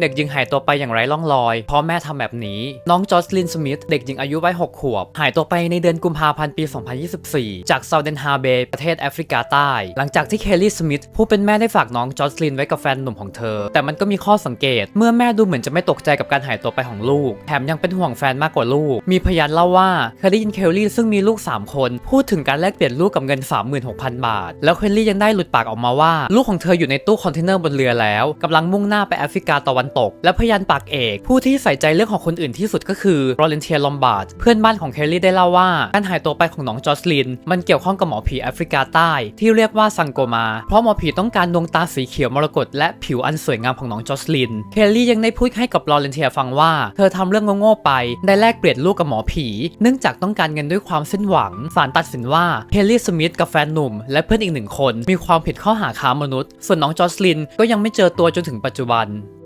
เด็กหญิงหายตัวไปอย่างไร้ร่องรอยเพราะแม่ทำแบบนี้ น้องจอสลินสมิธเด็กหญิงอายุวัย6ขวบ หายตัวไปในเดือนกุมภาพันธ์ปี 2024 จากเซาเดนฮาเบย์ประเทศแอฟริกาใต้ หลังจากที่เคลลี่สมิธผู้เป็นแม่ได้ฝากน้องจอสลินไว้กับแฟนหนุ่มของเธอ แต่มันก็มีข้อสังเกต เมื่อแม่ดูเหมือนจะไม่ตกใจกับการหายตัวไปของลูก แถมยังเป็นห่วงแฟนมากกว่าลูก มีพยานเล่าว่าเคยได้ยินเคลลี่ซึ่งมีลูก 3 คน พูดถึงการแลกเปลี่ยนลูกกับเงิน 36,000 บาท แล้วเคลลี่ยังได้หลุดปากออกมาว่า ลูกของเธออยู่ในตู้คอนเทนเนอร์บนเรือแล้วกำลังมุ่งหน้าไปแอฟริกาตะวันตก และพยานปากเอก ผู้ที่ใส่ใจเรื่องของคนอื่นที่สุดก็คือโรเลนเทียลอมบาร์ดเพื่อนบ้านของเคลลี่ได้เล่าว่า การหายตัวไปของน้องจอสลิน มันเกี่ยวข้องกับหมอผีแอฟริกาใต้ ที่เรียกว่าซังโกมา เพราะหมอผีต้องการดวงตาสีเขียวมรกตและผิวอันสวยงามของน้องจอสลินเคลลี่ยังได้พูดให้กับลอเรนเทียฟังว่า เธอทำเรื่องโง่ๆไป ได้แลกเปลี่ยนลูกกับหมอผี เนื่องจากต้องการเงินด้วยความสิ้นหวังศาลตัดสินว่าเคลลี่สมิธกับแฟนหนุ่ม และเพื่อนอีกหนึ่งคน มีความผิดข้อหาค้ามนุษย์ ส่วนน้องจอสลินก็ยังไม่เจอตัวจนถึงปัจจุบัน